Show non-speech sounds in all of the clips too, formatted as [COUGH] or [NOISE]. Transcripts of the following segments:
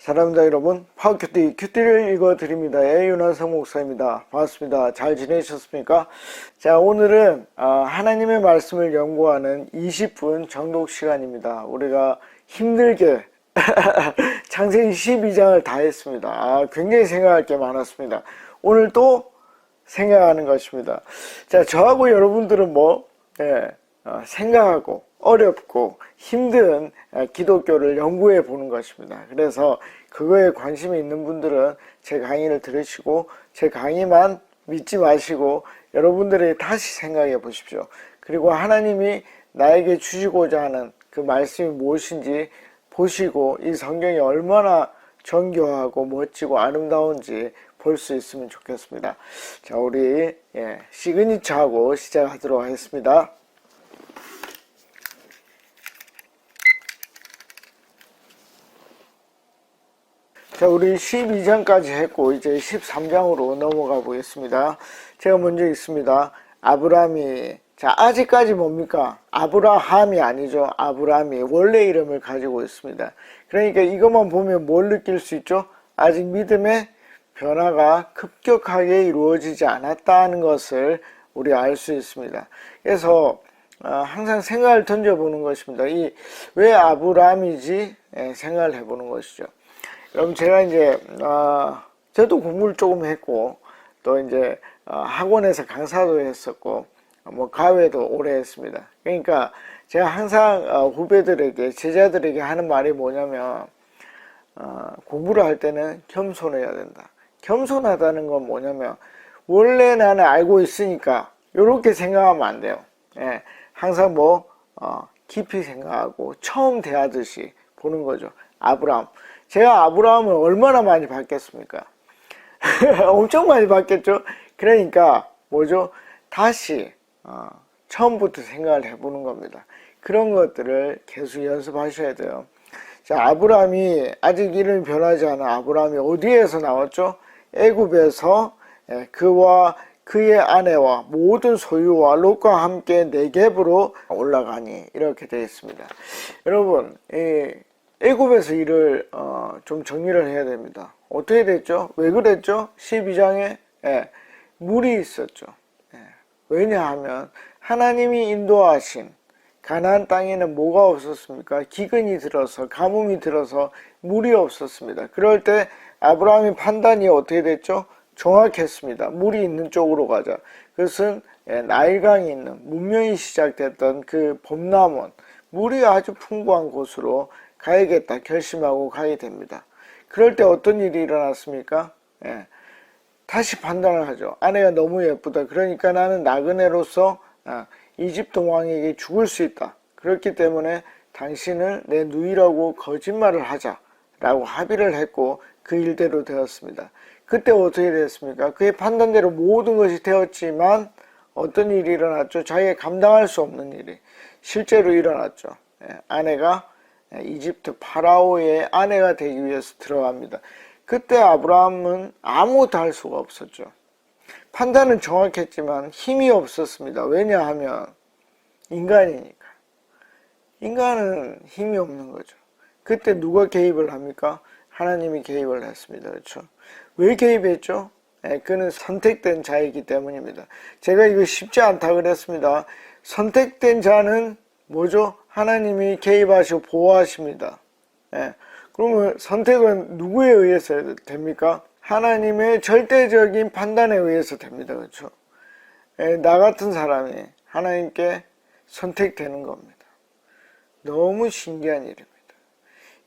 사랑합니다 여러분 파워큐티 큐티를 읽어드립니다. 애윤환성 목사입니다. 반갑습니다. 잘 지내셨습니까? 자 오늘은 아, 하나님의 말씀을 연구하는 20분 정독 시간입니다. 우리가 힘들게 [LAUGHS] 창세기 12장을 다 했습니다. 아, 굉장히 생각할 게 많았습니다. 오늘 또 생각하는 것입니다. 자 저하고 여러분들은 뭐 예, 어, 생각하고 어렵고 힘든 어, 기독교를 연구해 보는 것입니다. 그래서 그거에 관심이 있는 분들은 제 강의를 들으시고 제 강의만 믿지 마시고 여러분들이 다시 생각해 보십시오. 그리고 하나님이 나에게 주시고자 하는 그 말씀이 무엇인지 보시고 이 성경이 얼마나 정교하고 멋지고 아름다운지 볼 수 있으면 좋겠습니다. 자, 우리 예, 시그니처하고 시작하도록 하겠습니다. 자, 우리 12장까지 했고, 이제 13장으로 넘어가 보겠습니다. 제가 먼저 읽습니다. 아브라함이, 자, 아직까지 뭡니까? 아브라함이 아니죠. 아브라함이 원래 이름을 가지고 있습니다. 그러니까 이것만 보면 뭘 느낄 수 있죠? 아직 믿음의 변화가 급격하게 이루어지지 않았다는 것을 우리 알 수 있습니다. 그래서 어, 항상 생각을 던져보는 것입니다. 이 왜 아브라함이지? 예, 생각을 해보는 것이죠. 그럼 제가 이제 어, 저도 공부를 조금 했고 또 이제 어, 학원에서 강사도 했었고 뭐 가외도 오래 했습니다. 그러니까 제가 항상 어, 후배들에게 제자들에게 하는 말이 뭐냐면 어, 공부를 할 때는 겸손해야 된다. 겸손하다는 건 뭐냐면 원래 나는 알고 있으니까 이렇게 생각하면 안 돼요. 예, 항상 뭐 어, 깊이 생각하고 처음 대하듯이 보는 거죠. 아브라함. 제가 아브라함을 얼마나 많이 봤겠습니까? [LAUGHS] 엄청 많이 봤겠죠? 그러니까 뭐죠? 다시 어, 처음부터 생각을 해보는 겁니다. 그런 것들을 계속 연습하셔야 돼요. 자, 아브라함이 아직 이름이 변하지 않은 아브라함이 어디에서 나왔죠? 애굽에서 예, 그와 그의 아내와 모든 소유와 롯과 함께 네겝으로 올라가니 이렇게 되어 있습니다. 여러분, 이 애굽에서 일을 어, 좀 정리를 해야 됩니다. 어떻게 됐죠? 왜 그랬죠? 12장에 예, 물이 있었죠. 예, 왜냐하면 하나님이 인도하신 가나안 땅에는 뭐가 없었습니까? 기근이 들어서 가뭄이 들어서 물이 없었습니다. 그럴 때 아브라함의 판단이 어떻게 됐죠? 정확했습니다. 물이 있는 쪽으로 가자. 그것은 예, 나일강이 있는 문명이 시작됐던 그 봄남원 물이 아주 풍부한 곳으로 가야겠다 결심하고 가게 됩니다. 그럴 때 어떤 일이 일어났습니까? 예, 다시 판단을 하죠. 아내가 너무 예쁘다. 그러니까 나는 나그네로서 아, 이집트 왕에게 죽을 수 있다. 그렇기 때문에 당신을 내 누이라고 거짓말을 하자라고 합의를 했고 그 일대로 되었습니다. 그때 어떻게 됐습니까? 그의 판단대로 모든 것이 되었지만 어떤 일이 일어났죠? 자기가 감당할 수 없는 일이 실제로 일어났죠. 예, 아내가 이집트 파라오의 아내가 되기 위해서 들어갑니다. 그때 아브라함은 아무것도 할 수가 없었죠. 판단은 정확했지만 힘이 없었습니다. 왜냐하면 인간이니까. 인간은 힘이 없는 거죠. 그때 누가 개입을 합니까? 하나님이 개입을 했습니다. 그렇죠? 왜 개입했죠? 네, 그는 선택된 자이기 때문입니다. 제가 이거 쉽지 않다 그랬습니다. 선택된 자는 뭐죠? 하나님이 개입하시고 보호하십니다. 예. 그러면 선택은 누구에 의해서 됩니까? 하나님의 절대적인 판단에 의해서 됩니다. 그렇죠? 예, 나 같은 사람이 하나님께 선택되는 겁니다. 너무 신기한 일입니다.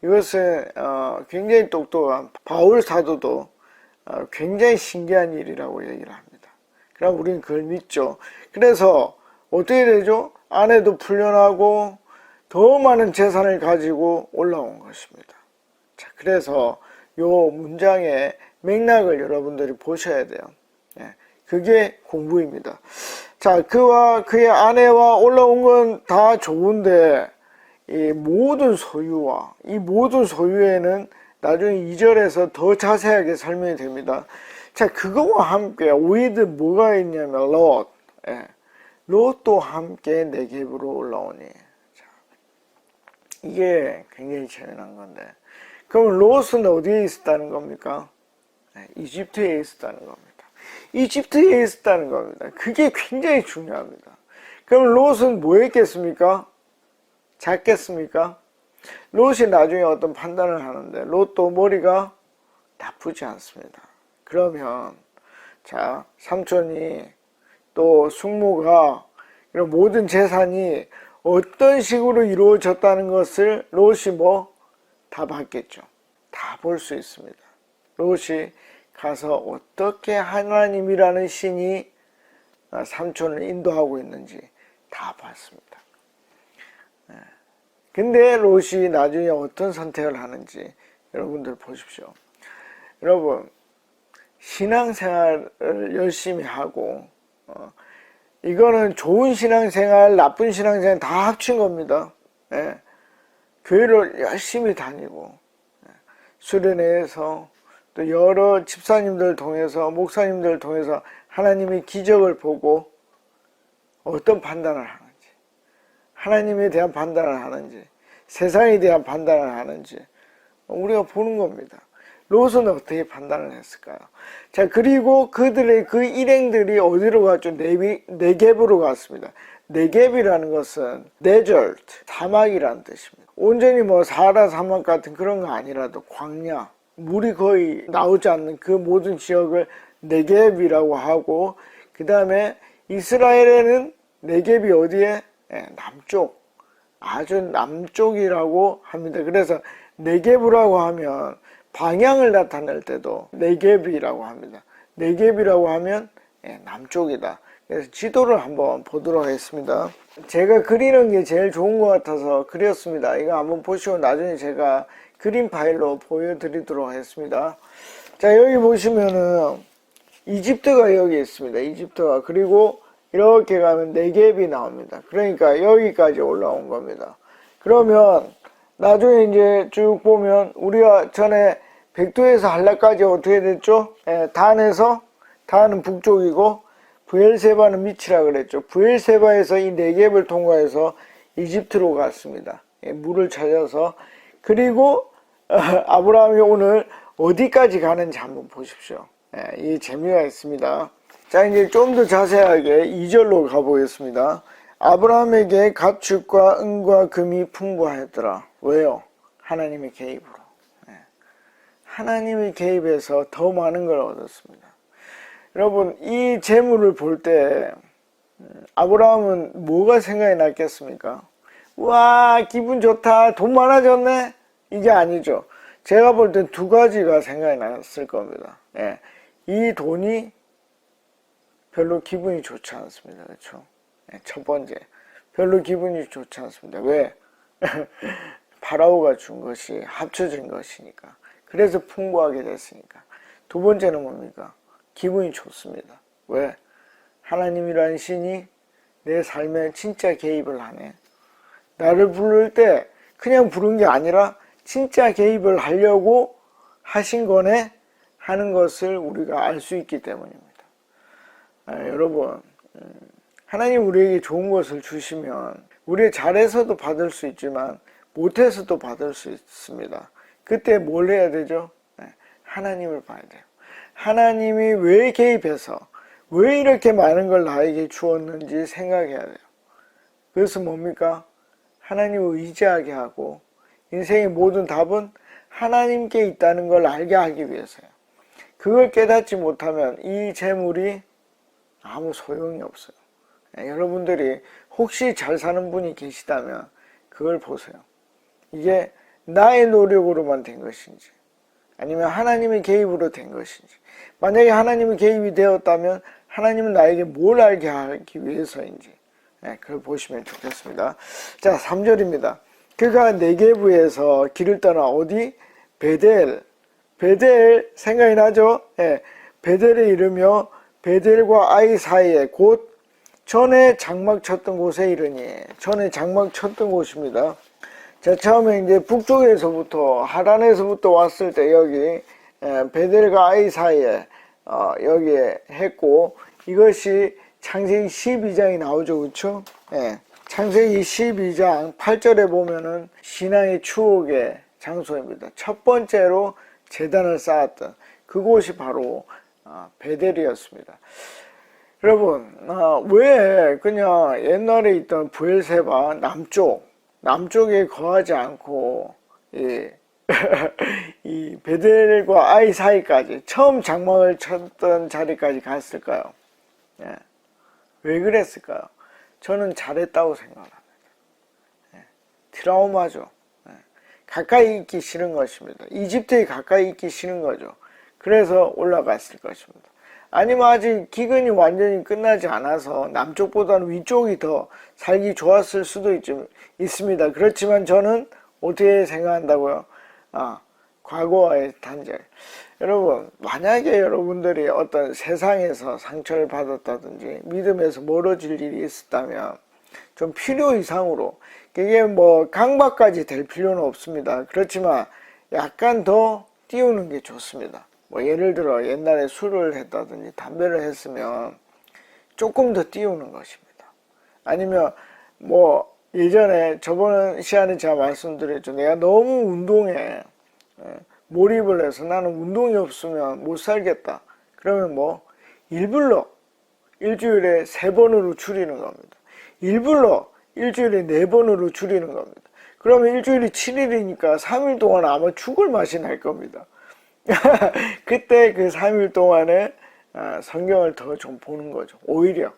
이것은 어, 굉장히 똑똑한 바울 사도도 어, 굉장히 신기한 일이라고 얘기를 합니다. 그럼 우리는 그걸 믿죠. 그래서 어떻게 되죠? 아내도 풀려나고 더 많은 재산을 가지고 올라온 것입니다. 자, 그래서 요 문장의 맥락을 여러분들이 보셔야 돼요. 예, 그게 공부입니다. 자, 그와 그의 아내와 올라온 건 다 좋은데, 이 모든 소유와 이 모든 소유에는 나중에 2절에서 더 자세하게 설명이 됩니다. 자, 그거와 함께 with 뭐가 있냐면 롯, 예, 롯도 함께 내geb으로 올라오니. 자, 이게 굉장히 재미난 건데 그럼 롯은 어디에 있었다는 겁니까? 네, 이집트에 있었다는 겁니다. 이집트에 있었다는 겁니다. 그게 굉장히 중요합니다. 그럼 롯은 뭐 했겠습니까? 작겠습니까? 롯이 나중에 어떤 판단을 하는데 롯도 머리가 나쁘지 않습니다. 그러면 자 삼촌이 또 숙모가 이런 모든 재산이 어떤 식으로 이루어졌다는 것을 롯이 뭐 다 봤겠죠. 다 볼 수 있습니다. 롯이 가서 어떻게 하나님이라는 신이 삼촌을 인도하고 있는지 다 봤습니다. 예. 근데 롯이 나중에 어떤 선택을 하는지 여러분들 보십시오. 여러분 신앙생활을 열심히 하고 어, 이거는 좋은 신앙생활, 나쁜 신앙생활 다 합친 겁니다. 예. 교회를 열심히 다니고 예. 수련회에서 또 여러 집사님들 통해서 목사님들 통해서 하나님의 기적을 보고 어떤 판단을 하는지 하나님에 대한 판단을 하는지 세상에 대한 판단을 하는지 우리가 보는 겁니다. 롯은 어떻게 판단을 했을까요? 자 그리고 그들의 그 일행들이 어디로 갔죠? 네비, 네겝으로 갔습니다. 네겝이라는 것은 데절트 사막이라는 뜻입니다. 온전히 뭐 사하라 사막 같은 그런 거 아니라도 광야 물이 거의 나오지 않는 그 모든 지역을 네겝이라고 하고 그 다음에 이스라엘에는 네겝이 어디에 예, 남쪽 아주 남쪽이라고 합니다. 그래서 네겝이라고 하면 방향을 나타낼 때도 네겝이라고 합니다. 네겝이라고 하면 예, 남쪽이다. 그래서 지도를 한번 보도록 하겠습니다. 제가 그리는 게 제일 좋은 것 같아서 그렸습니다. 이거 한번 보시고 나중에 제가 그림 파일로 보여드리도록 하겠습니다. 자 여기 보시면은 이집트가 여기 있습니다. 이집트가 그리고 이렇게 가면 네겝이 나옵니다. 그러니까 여기까지 올라온 겁니다. 그러면 나중에 이제 쭉 보면 우리가 전에 백두에서 한라까지 어떻게 됐죠? 예, 단에서 단은 북쪽이고 부엘세바는 밑이라 그랬죠. 부엘세바에서 이 네겝을 통과해서 이집트로 갔습니다. 예, 물을 찾아서 그리고 어, 아브라함이 오늘 어디까지 가는지 한번 보십시오. 예, 이 재미가 있습니다. 자 이제 좀 더 자세하게 2절로 가보겠습니다. 아브라함에게 가축과 은과 금이 풍부하였더라. 왜요? 하나님의. 예. 하나님의 개입해서 더 많은 걸 얻었습니다. 여러분 이 재물을 볼 때 아브라함은 뭐가 생각이 났겠습니까? 와 기분 좋다 돈 많아졌네 이게 아니죠. 제가 볼 땐 두 가지가 생각이 났을 겁니다. 예. 이 돈이 별로 기분이 좋지 않습니다. 그렇죠? 예, 첫 번째 별로 기분이 좋지 않습니다. 왜? [LAUGHS] 파라오가 준 것이 합쳐진 것이니까. 그래서 풍부하게 됐으니까. 두 번째는 뭡니까? 기분이 좋습니다. 왜? 하나님이라는 신이 내 삶에 진짜 개입을 하네. 나를 부를 때 그냥 부른 게 아니라 진짜 개입을 하려고 하신 거네 하는 것을 우리가 알 수 있기 때문입니다. 아, 여러분, 음, 하나님 우리에게 좋은 것을 주시면 우리 잘해서도 받을 수 있지만 못해서도 받을 수 있습니다. 그때 뭘 해야 되죠? 네, 하나님을 봐야 돼요. 하나님이 왜 개입해서 왜 이렇게 많은 걸 나에게 주었는지 생각해야 돼요. 그래서 뭡니까? 하나님을 의지하게 하고 인생의 모든 답은 하나님께 있다는 걸 알게 하기 위해서요. 그걸 깨닫지 못하면 이 재물이 아무 소용이 없어요. 네, 여러분들이 혹시 잘 사는 분이 계시다면 그걸 보세요. 이게 나의 노력으로만 된 것인지 아니면 하나님의 개입으로 된 것인지 만약에 하나님의 개입이 되었다면 하나님은 나에게 뭘 알게 하기 위해서인지 네, 그걸 보시면 좋겠습니다. 자 3절입니다. 그가 네게부에서 길을 떠나 어디 베델 베델 생각이 나죠? 예, 베델에 이르며 베델과 아이 사이에 곧 전에 장막 쳤던 곳에 이르니 전에 장막 쳤던 곳입니다. 자 처음에 이제 북쪽에서부터 하란에서부터 왔을 때 여기 예, 베델과 아이 사이에 어, 여기에 했고 이것이 창세기 12장이 나오죠 그렇죠? 예. 창세기 12장 8절에 보면은 신앙의 추억에 장소입니다. 첫 번째로 재단을 쌓았던 그곳이 바로 아, 베델이었습니다. 여러분, 아, 왜 그냥 옛날에 있던 부엘세바 남쪽, 남쪽에 거하지 않고, 이, [LAUGHS] 이 베델과 아이 사이까지 처음 장막을 쳤던 자리까지 갔을까요? 예. 왜 그랬을까요? 저는 잘했다고 생각합니다. 예. 트라우마죠. 예. 가까이 있기 싫은 것입니다. 이집트에 가까이 있기 싫은 거죠. 그래서 올라갔을 것입니다. 아니면 아직 기근이 완전히 끝나지 않아서 남쪽보다는 위쪽이 더 살기 좋았을 수도 있, 있습니다. 그렇지만 저는 어떻게 생각한다고요? 아, 과거와의 단절. 여러분, 만약에 여러분들이 어떤 세상에서 상처를 받았다든지 믿음에서 멀어질 일이 있었다면 좀 필요 이상으로 그게 뭐 강박까지 될 필요는 없습니다. 그렇지만 약간 더 띄우는 게 좋습니다. 뭐 예를 들어 옛날에 술을 했다든지 담배를 했으면 조금 더 띄우는 것입니다. 아니면 뭐 예전에 저번 시간에 제가 말씀드렸죠. 내가 너무 운동에 예, 몰입을 해서 나는 운동이 없으면 못 살겠다. 그러면 뭐 일불러 일주일에 세 번으로 줄이는 겁니다. 일불러 일주일에 네 번으로 줄이는 겁니다. 그러면 일주일이 7일이니까 3일 동안 아마 죽을 맛이 날 겁니다. [LAUGHS] 그때 그 3일 동안에 아, 성경을 더 좀 보는 거죠. 오히려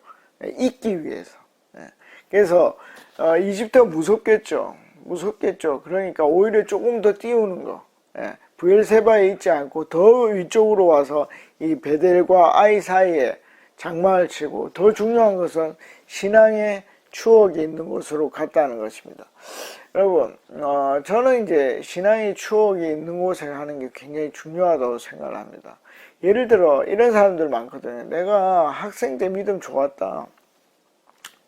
잊기 위해서. 예. 그래서 어, 이집트가 무섭겠죠. 무섭겠죠. 그러니까 오히려 조금 더 띄우는 거. 예. 부엘세바에 있지 않고 더 위쪽으로 와서 이 베델과 아이 사이에 장막을 치고 더 중요한 것은 신앙의 추억이 있는 곳으로 갔다는 것입니다. 여러분, 어, 저는 이제 신앙의 추억이 있는 곳에 가는 게 굉장히 중요하다고 생각을 합니다. 예를 들어 이런 사람들 많거든요. 내가 학생 때 믿음 좋았다.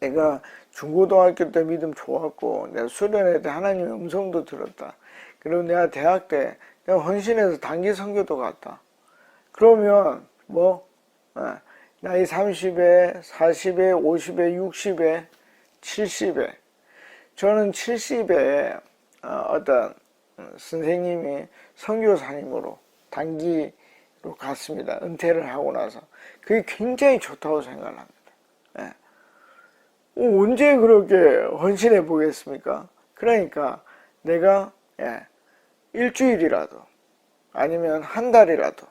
내가 중고등학교 때 믿음 좋았고 내가 수련회 때 하나님의 음성도 들었다. 그리고 내가 대학 때 내가 헌신해서 단기 선교도 갔다. 그러면 뭐 예, 나이 30에 40에 50에 60에 70에 저는 70에 어떤 선생님이 선교사님으로 단기로 갔습니다. 은퇴를 하고 나서 그게 굉장히 좋다고 생각합니다. 예. 어, 언제 그렇게 헌신해 보겠습니까? 그러니까 내가 예, 일주일이라도 아니면 한 달이라도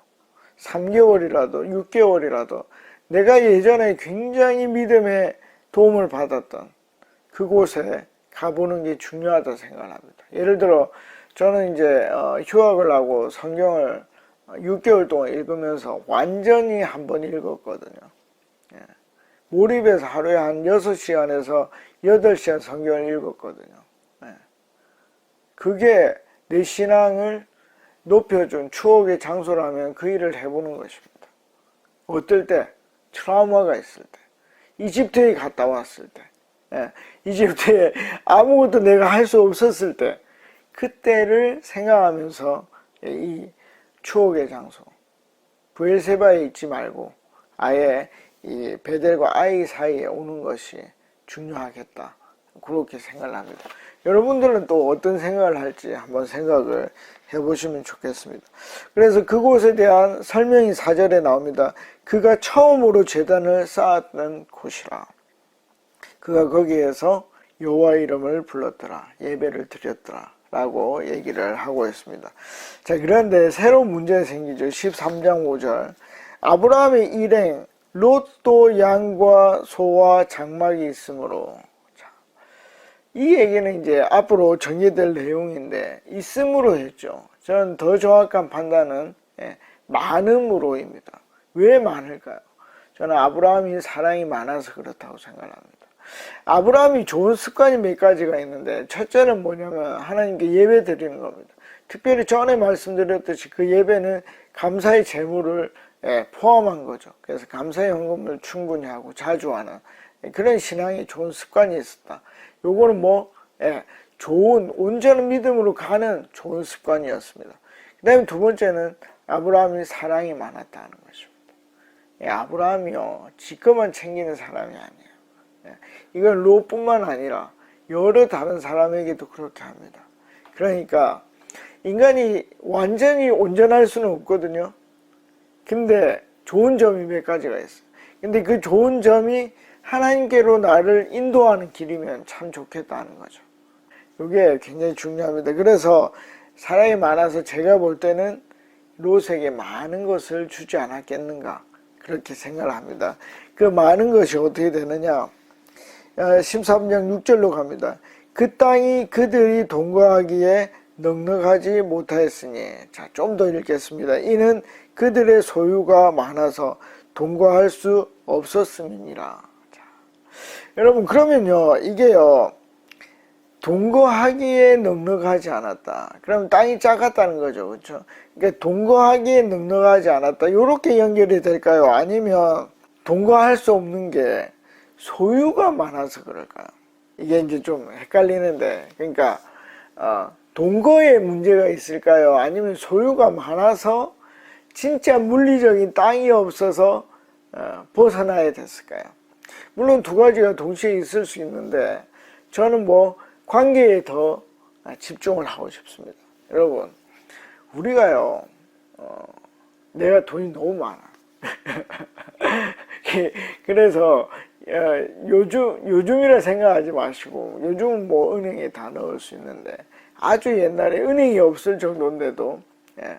3개월이라도 6개월이라도 내가 예전에 굉장히 믿음에 도움을 받았던 그곳에 가보는 게 중요하다 생각합니다. 예를 들어 저는 이제 어, 휴학을 하고 성경을 6개월 동안 읽으면서 완전히 한 번 읽었거든요. 예. 몰입해서 하루에 한 6시간에서 8시간 성경을 읽었거든요. 예. 그게 내 신앙을 높여준 추억의 장소라면 그 일을 해보는 것입니다. 어떨 때? 트라우마가 있을 때. 이집트에 갔다 왔을 때. 예, 이집트에 아무것도 내가 할 수 없었을 때. 그때를 생각하면서 이 추억의 장소. 부엘세바에 있지 말고 아예 이 베델과 아이 사이에 오는 것이 중요하겠다. 그렇게 생각을 합니다. 여러분들은 또 어떤 생각을 할지 한번 생각을 해보시면 좋겠습니다. 그래서 그곳에 대한 설명이 사절에 나옵니다. 그가 처음으로 재단을 쌓았던 곳이라. 그가 거기에서 여호와 이름을 불렀더라. 예배를 드렸더라. 라고 얘기를 하고 있습니다. 자, 그런데 새로운 문제가 생기죠. 13장 5절. 아브라함의 일행, 롯도 양과 소와 장막이 있으므로 이 얘기는 이제 앞으로 정리될 내용인데 있음으로 했죠. 저는 더 정확한 판단은 예, 많음으로입니다. 왜 많을까요? 저는 아브라함이 사랑이 많아서 그렇다고 생각합니다. 아브라함이 좋은 습관이 몇 가지가 있는데 첫째는 뭐냐면 하나님께 예배 드리는 겁니다. 특별히 전에 말씀드렸듯이 그 예배는 감사의 제물을 예, 포함한 거죠. 그래서 감사의 헌금을 충분히 하고 자주 하는 그런 신앙이 좋은 습관이 있었다. 요거는 뭐 예, 좋은 온전한 믿음으로 가는 좋은 습관이었습니다. 그 다음에 두 번째는 아브라함이 사랑이 많았다는 것입니다. 예, 아브라함이요 지금만 챙기는 사람이 아니에요. 예, 이건 롯뿐만 아니라 여러 다른 사람에게도 그렇게 합니다. 그러니까 인간이 완전히 온전할 수는 없거든요. 근데 좋은 점이 몇 가지가 있어요. 근데 그 좋은 점이 하나님께로 나를 인도하는 길이면 참 좋겠다는 거죠. 이게 굉장히 중요합니다. 그래서 사랑이 많아서 제가 볼 때는 롯에게 많은 것을 주지 않았겠는가 그렇게 생각을 합니다. 그 많은 것이 어떻게 되느냐 13장 6절로 갑니다. 그 땅이 그들이 동거하기에 넉넉하지 못하였으니 자 좀 더 읽겠습니다. 이는 그들의 소유가 많아서 동거할 수 없었음이니라. 자, 여러분 그러면요 이게요 동거하기에 넉넉하지 않았다. 그럼 땅이 작았다는 거죠. 그렇죠? 그러니까 동거하기에 넉넉하지 않았다. 이렇게 연결이 될까요? 아니면 동거할 수 없는 게 소유가 많아서 그럴까요? 이게 이제 좀 헷갈리는데 그러니까 어, 동거에 문제가 있을까요? 아니면 소유가 많아서 진짜 물리적인 땅이 없어서 어, 벗어나야 됐을까요? 물론 두 가지가 동시에 있을 수 있는데 저는 뭐 관계에 더 집중을 하고 싶습니다. 여러분, 우리가요, 어, 내가 돈이 너무 많아. [LAUGHS] 그래서 어, 요즘 요즘이라 생각하지 마시고 요즘은 뭐 은행에 다 넣을 수 있는데 아주 옛날에 은행이 없을 정도인데도 예,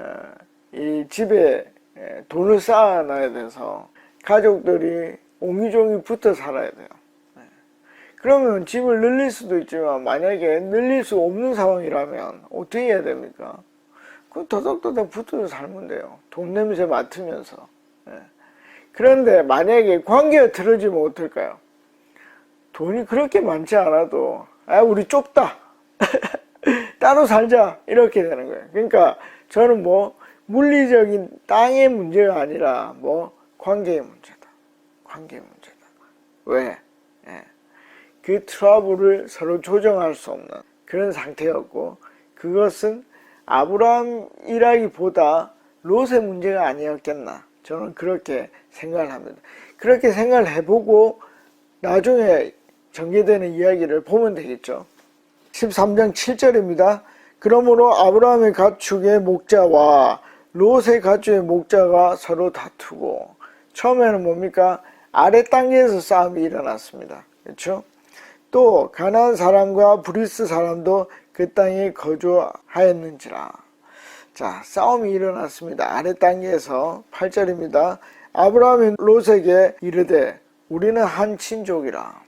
어, 이 집에 예, 돈을 쌓아놔야 돼서 가족들이 옹기종이 붙어 살아야 돼요. 예. 그러면 집을 늘릴 수도 있지만 만약에 늘릴 수 없는 상황이라면 어떻게 해야 됩니까? 그 더덕더덕 붙어서 살면 돼요. 돈 냄새 맡으면서. 예. 그런데 만약에 관계가 틀어지면 어떨까요? 돈이 그렇게 많지 않아도 아 우리 좁다 [LAUGHS] 따로 살자 이렇게 되는 거예요. 그러니까 저는 뭐 물리적인 땅의 문제가 아니라 뭐 관계의 문제다. 관계의 문제다. 왜? 예. 그 트러블을 서로 조정할 수 없는 그런 상태였고 그것은 아브라함이라기보다 롯의 문제가 아니었겠나 저는 그렇게 생각을 합니다. 그렇게 생각을 해보고 나중에 전개되는 이야기를 보면 되겠죠. 13장 7절입니다. 그러므로 아브라함의 가축의 목자와 롯의 가축의 목자가 서로 다투고 처음에는 뭡니까? 아래 단계에서 싸움이 일어났습니다. 그렇죠? 또 가나안 사람과 브리스 사람도 그 땅에 거주하였는지라. 자, 싸움이 일어났습니다. 아래 단계에서 8절입니다. 아브라함이 롯에게 이르되 우리는 한 친족이라.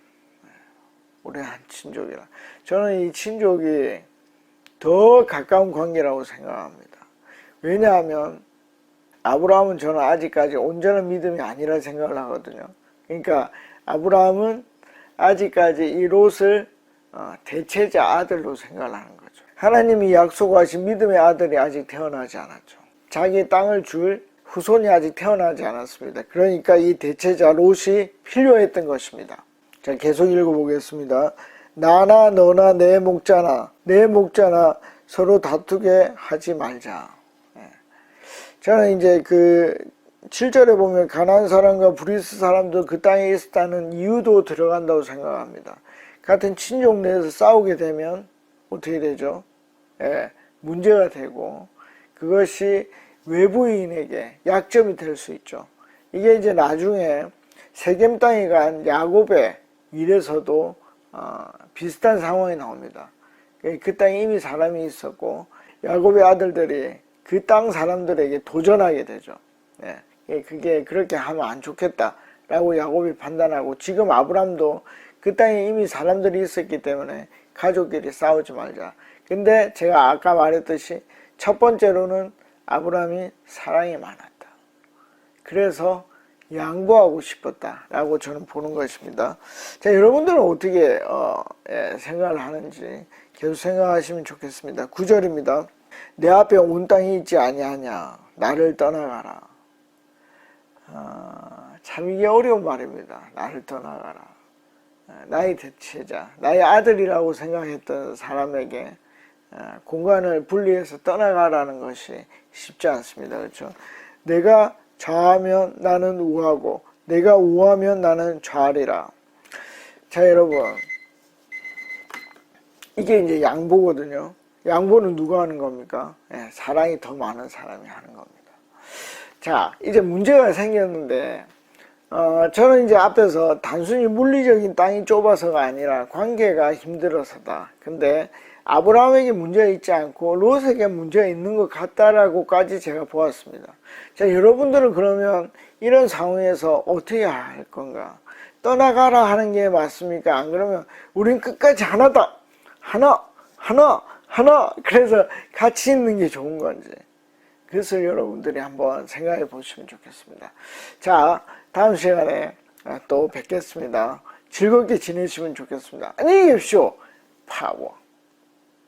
우리 한 친족이라. 저는 이 친족이 더 가까운 관계라고 생각합니다. 왜냐하면 아브라함은 저는 아직까지 온전한 믿음이 아니라 생각을 하거든요. 그러니까 아브라함은 아직까지 이 롯을 어, 대체자 아들로 생각을 하는 거죠. 하나님이 약속하신 믿음의 아들이 아직 태어나지 않았죠. 자기 땅을 줄 후손이 아직 태어나지 않았습니다. 그러니까 이 대체자 롯이 필요했던 것입니다. 자, 계속 읽어보겠습니다. 나나 너나 내 목자나 내 목자나 서로 다투게 하지 말자. 예. 저는 이제 그 7절에 보면 가난 사람과 브리스 사람도 그 땅에 있었다는 이유도 들어간다고 생각합니다. 같은 친족 내에서 싸우게 되면 어떻게 되죠? 예, 문제가 되고 그것이 외부인에게 약점이 될 수 있죠. 이게 이제 나중에 세겜 땅에 간 야곱의 일에서도 어, 비슷한 상황이 나옵니다. 그 땅에 이미 사람이 있었고 야곱의 아들들이 그 땅 사람들에게 도전하게 되죠. 예, 그게 그렇게 하면 안 좋겠다라고 야곱이 판단하고 지금 아브람도 그 땅에 이미 사람들이 있었기 때문에 가족끼리 싸우지 말자. 근데 제가 아까 말했듯이 첫 번째로는 아브라함이 사랑이 많았다. 그래서 양보하고 싶었다라고 저는 보는 것입니다. 자, 여러분들은 어떻게 어, 예, 생각을 하는지 계속 생각하시면 좋겠습니다. 9절입니다. 내 앞에 온 땅이 있지 아니하냐 나를 떠나가라. 어, 참 이게 어려운 말입니다. 나를 떠나가라. 어, 나의 대체자, 나의 아들이라고 생각했던 사람에게 어, 공간을 분리해서 떠나가라는 것이 쉽지 않습니다. 그렇죠? 내가 좌하면 나는 우하고 내가 우하면 나는 좌리라. 자, 여러분. 이게 이제 양보거든요. 양보는 누가 하는 겁니까? 예, 사랑이 더 많은 사람이 하는 겁니다. 자, 이제 문제가 생겼는데, 어, 저는 이제 앞에서 단순히 물리적인 땅이 좁아서가 아니라 관계가 힘들어서다. 근데 아브라함에게 문제가 있지 않고 롯에게 문제가 있는 것 같다라고까지 제가 보았습니다. 자, 여러분들은 그러면 이런 상황에서 어떻게 할 건가? 떠나가라 하는 게 맞습니까? 안 그러면 우린 끝까지 하나다. 하나, 하나, 하나. 그래서 같이 있는 게 좋은 건지. 그래서 여러분들이 한번 생각해 보시면 좋겠습니다. 자, 다음 시간에 또 뵙겠습니다. 즐겁게 지내시면 좋겠습니다. 안녕히 계십시오. 파워.